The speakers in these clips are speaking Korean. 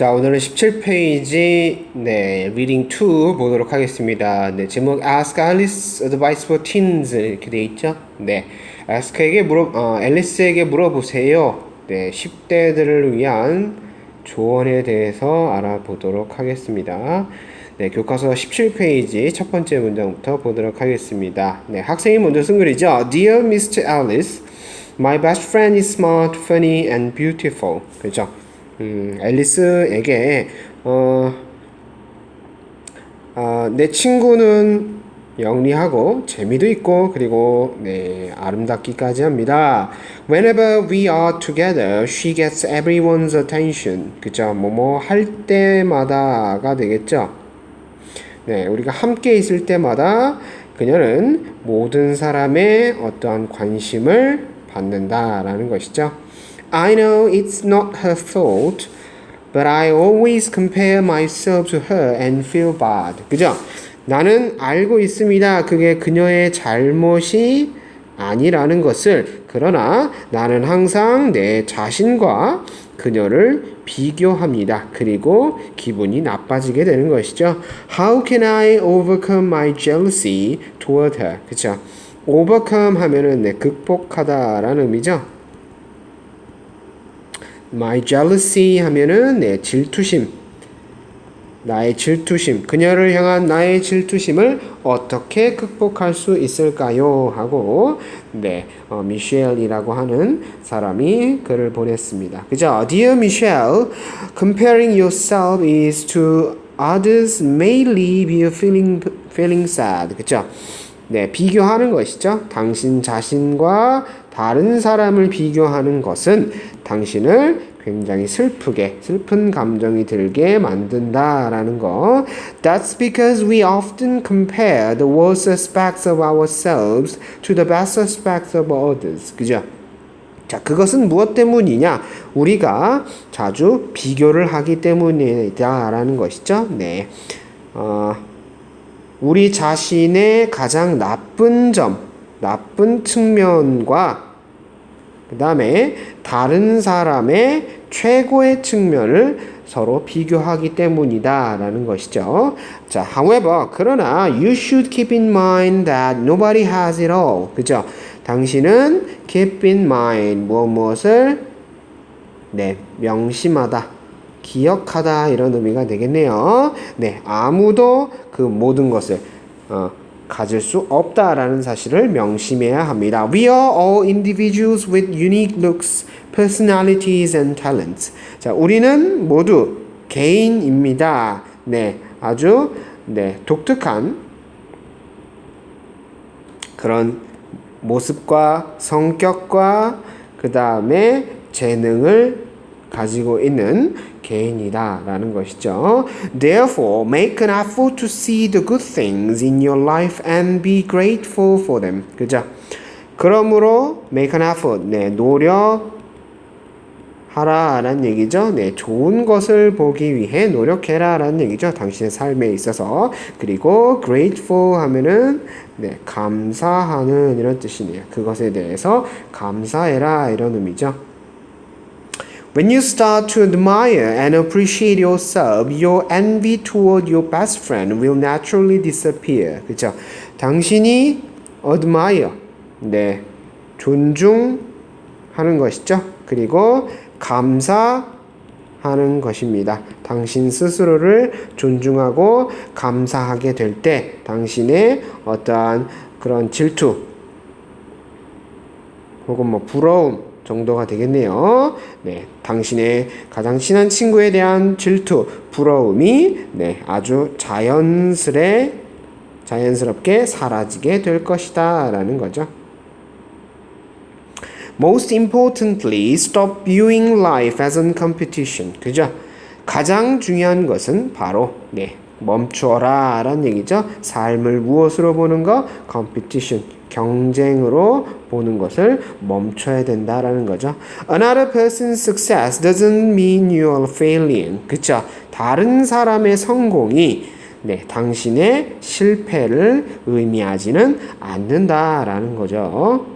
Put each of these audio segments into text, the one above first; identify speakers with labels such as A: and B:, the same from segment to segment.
A: 자, 오늘은 17페이지, 네, reading 2 보도록 하겠습니다. 네, 제목 Ask Alice Advice for Teens 이렇게 돼 있죠? 네, ask에게 물어, 어, 앨리스에게 물어보세요. 네, 10대들을 위한 조언에 대해서 알아보도록 하겠습니다. 네, 교과서 17페이지 첫 번째 문장부터 보도록 하겠습니다. 네, 학생이 먼저 쓴 글이죠. Dear Mr. Alice, my best friend is smart, funny, and beautiful. 그죠? 음, 앨리스에게 어, 아, 내 친구는 영리하고 재미도 있고 그리고 네, 아름답기까지 합니다. Whenever we are together, she gets everyone's attention. 그죠? 뭐뭐 할 때마다가 되겠죠. 네, 우리가 함께 있을 때마다 그녀는 모든 사람의 어떠한 관심을 받는다라는 것이죠. I know it's not her fault, but I always compare myself to her and feel bad. 그죠? 나는 알고 있습니다. 그게 그녀의 잘못이 아니라는 것을. 그러나 나는 항상 내 자신과 그녀를 비교합니다. 그리고 기분이 나빠지게 되는 것이죠. How can I overcome my jealousy toward her? 그쵸? overcome 하면은 네, 극복하다라는 의미죠. My jealousy 하면은 네, 질투심. 나의 질투심. 그녀를 향한 나의 질투심을 어떻게 극복할 수 있을까요? 하고 네, 어, 미셸이라고 하는 사람이 글을 보냈습니다. 그죠? Dear Michelle, comparing yourself is to others may leave you feeling feeling sad. 그죠? 네, 비교하는 것이죠. 당신 자신과 다른 사람을 비교하는 것은 당신을 굉장히 슬프게, 슬픈 감정이 들게 만든다라는 거. That's because we often compare the worst aspects of ourselves to the best aspects of others. 그죠? 자, 그것은 무엇 때문이냐? 우리가 자주 비교를 하기 때문이다라는 것이죠. 네. 어, 우리 자신의 가장 나쁜 점, 나쁜 측면과 그 다음에 다른 사람의 최고의 측면을 서로 비교하기 때문이다 라는 것이죠. 자, however, 그러나 you should keep in mind that nobody has it all. 그죠? 당신은 keep in mind 무엇 무엇을 네, 명심하다. 기억하다 이런 의미가 되겠네요. 네, 아무도 그 모든 것을 어, 가질 수 없다라는 사실을 명심해야 합니다. We are all individuals with unique looks, personalities and talents. 자, 우리는 모두 개인입니다. 네, 아주 네, 독특한 그런 모습과 성격과 그 다음에 재능을 가지고 있는 개인이다라는 것이죠. Therefore, make an effort to see the good things in your life and be grateful for them. 그죠? 그러므로 make an effort, 네, 노력 하라라는 얘기죠. 네, 좋은 것을 보기 위해 노력해라라는 얘기죠. 당신의 삶에 있어서 그리고 grateful 하면은 네, 감사하는 이런 뜻이네요. 그것에 대해서 감사해라 이런 의미죠. When you start to admire and appreciate yourself, your envy toward your best friend will naturally disappear. 그죠? 당신이 admire, 네, 존중하는 것이죠. 그리고 감사하는 것입니다. 당신 스스로를 존중하고 감사하게 될 때 당신의 어떠한 그런 질투 혹은 뭐 부러움 정도가 되겠네요. 네, 당신의 가장 친한 친구에 대한 질투, 부러움이 네, 아주 자연스레 자연스럽게 사라지게 될 것이다라는 거죠. Most importantly, stop viewing life as a competition. 그죠? 가장 중요한 것은 바로 네, 멈추어라 라는 얘기죠. 삶을 무엇으로 보는 거? competition. 경쟁으로 보는 것을 멈춰야 된다라는 거죠. Another person's success doesn't mean you are failing. 그쵸? 다른 사람의 성공이 네, 당신의 실패를 의미하지는 않는다라는 거죠.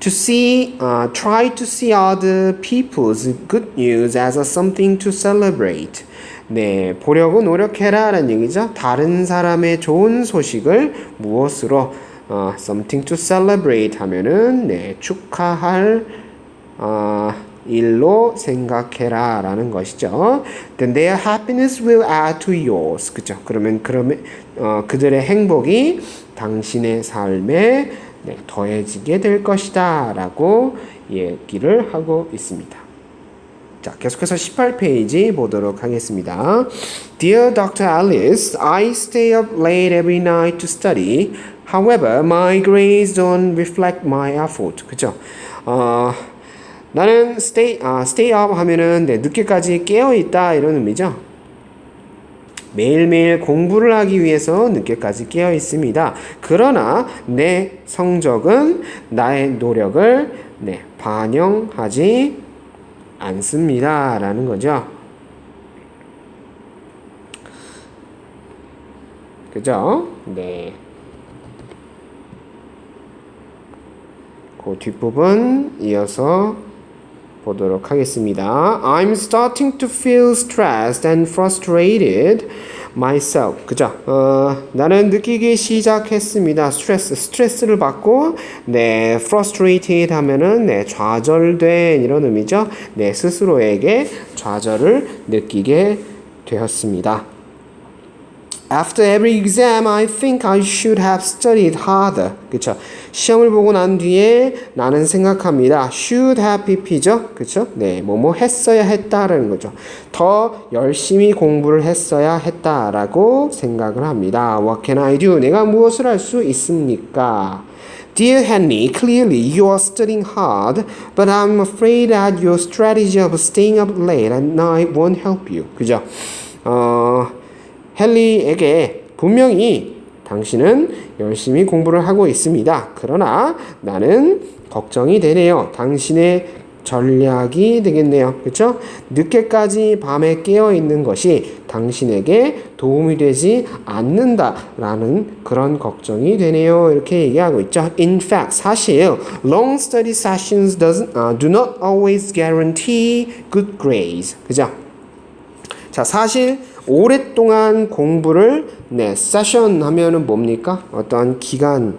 A: To see, uh, try to see other people's good news as something to celebrate. 네, 보려고 노력해라 라는 얘기죠. 다른 사람의 좋은 소식을 무엇으로 어, something to celebrate 하면은 네, 축하할 어, 일로 생각해라 라는 것이죠. Then their happiness will add to yours. 그죠? 그러면 그러면 어, 그들의 행복이 당신의 삶에 네, 더해지게 될 것이다 라고 얘기를 하고 있습니다. 자, 계속해서 18페이지 보도록 하겠습니다. Dear Dr. Alice, I stay up late every night to study. However, my grades don't reflect my effort. 그죠? 어, 나는 stay, 아, stay up 하면은 네, 늦게까지 깨어 있다 이런 의미죠. 매일매일 공부를 하기 위해서 늦게까지 깨어 있습니다. 그러나 내 성적은 나의 노력을 네, 반영하지 않습니다. 라는 거죠. 그죠? 네. 그 뒷부분 이어서 보도록 하겠습니다. I'm starting to feel stressed and frustrated myself. 그죠? 어, 나는 느끼기 시작했습니다. 스트레스, 스트레스를 받고, 네, frustrated 하면은, 네, 좌절된 이런 의미죠. 네, 스스로에게 좌절을 느끼게 되었습니다. After every exam, I think I should have studied harder. 그쵸? 시험을 보고 난 뒤에 나는 생각합니다. should have BP죠? 그쵸? 네, 뭐 뭐 했어야 했다라는 거죠. 더 열심히 공부를 했어야 했다라고 생각을 합니다. What can I do? 내가 무엇을 할 수 있습니까? Dear Henry, clearly you are studying hard, but I'm afraid that your strategy of staying up late at night won't help you. 그죠? 어, 헨리에게 분명히 당신은 열심히 공부를 하고 있습니다. 그러나 나는 걱정이 되네요. 당신의 전략이 되겠네요. 그렇죠? 늦게까지 밤에 깨어 있는 것이 당신에게 도움이 되지 않는다라는 그런 걱정이 되네요. 이렇게 얘기하고 있죠. In fact, 사실 long study sessions doesn't, uh, do not always guarantee good grades. 그죠? 자, 사실 오랫동안 공부를 네, 세션 하면은 뭡니까? 어떤 기간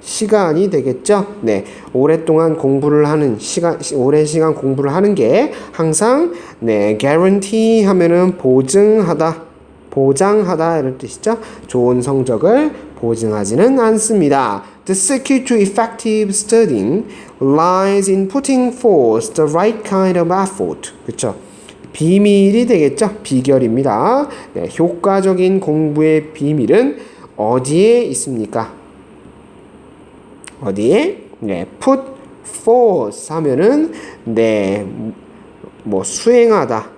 A: 시간이 되겠죠. 네. 오랫동안 공부를 하는 시간 오랜 시간 공부를 하는 게 항상 네, guarantee 하면은 보증하다. 보장하다 이런 뜻이죠. 좋은 성적을 보증하지는 않습니다. The secret to effective studying lies in putting forth the right kind of effort. 그렇죠? 비밀이 되겠죠. 비결입니다. 네, 효과적인 공부의 비밀은 어디에 있습니까? 어디에? 네, put forth 하면은 네, 뭐 수행하다.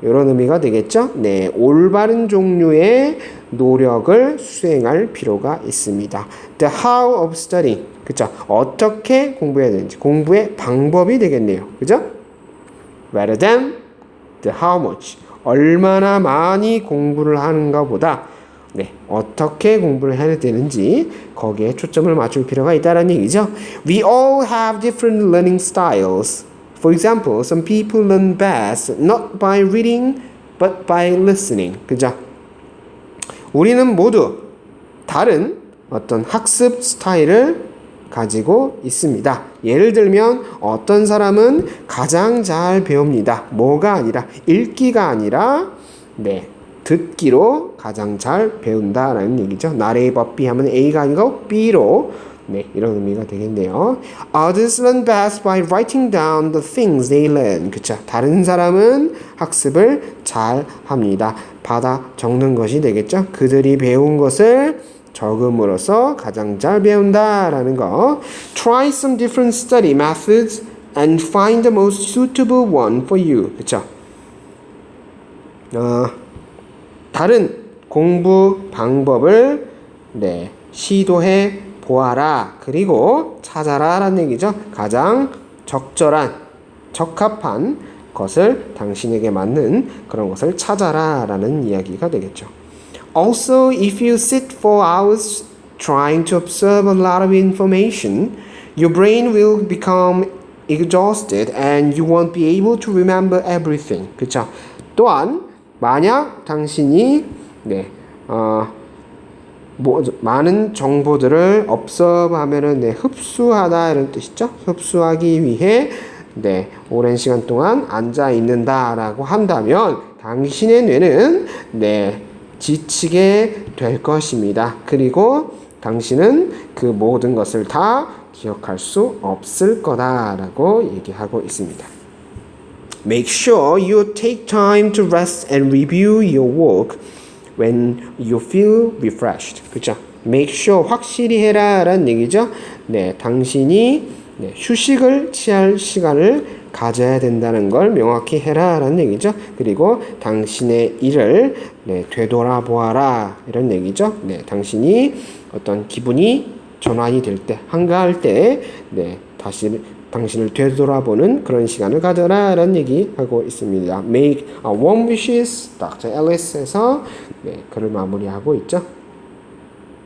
A: 이런 의미가 되겠죠? 네, 올바른 종류의 노력을 수행할 필요가 있습니다. The how of studying. 그죠? 어떻게 공부해야 되는지. 공부의 방법이 되겠네요. 그죠? Rather than the how much. 얼마나 많이 공부를 하는가 보다 네, 어떻게 공부를 해야 되는지 거기에 초점을 맞출 필요가 있다는 얘기죠. We all have different learning styles. For example, some people learn best not by reading but by listening. 그죠? 우리는 모두 다른 어떤 학습 스타일을 가지고 있습니다. 예를 들면 어떤 사람은 가장 잘 배웁니다. 뭐가 아니라 읽기가 아니라 네. 듣기로 가장 잘 배운다라는 얘기죠. 나레이 법비 하면 A가 아니고 B로 네, 이런 의미가 되겠네요. Others learn best by writing down the things they learn. 그쵸? 다른 사람은 학습을 잘 합니다. 받아 적는 것이 되겠죠. 그들이 배운 것을 적음으로써 가장 잘 배운다라는 거. Try some different study methods and find the most suitable one for you. 그쵸? 어, 다른 공부 방법을 네, 시도해 보아라. 그리고 찾아라라는 얘기죠. 가장 적절한, 적합한 것을 당신에게 맞는 그런 것을 찾아라라는 이야기가 되겠죠. Also, if you sit for hours trying to observe a lot of information, your brain will become exhausted and you won't be able to remember everything. 그쵸? 또한 만약 당신이 네, 어, 뭐, 많은 정보들을 observe하면은 네, 흡수하다 이런 뜻이죠. 흡수하기 위해 네, 오랜 시간 동안 앉아 있는다라고 한다면 당신의 뇌는 네, 지치게 될 것입니다. 그리고 당신은 그 모든 것을 다 기억할 수 없을 거다라고 얘기하고 있습니다. Make sure you take time to rest and review your work when you feel refreshed. 그죠? Make sure 확실히 해라라는 얘기죠. 네, 당신이 네, 휴식을 취할 시간을 가져야 된다는 걸 명확히 해라라는 얘기죠. 그리고 당신의 일을 네, 되돌아보아라 이런 얘기죠. 네, 당신이 어떤 기분이 전환이 될 때, 한가할 때, 네, 다시 당신을 되돌아보는 그런 시간을 가져라라는 얘기하고 있습니다. Make a warm wishes, Dr. Ellis에서 네, 글을 마무리하고 있죠.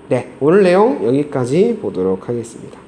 A: 네, 오늘 내용 여기까지 보도록 하겠습니다.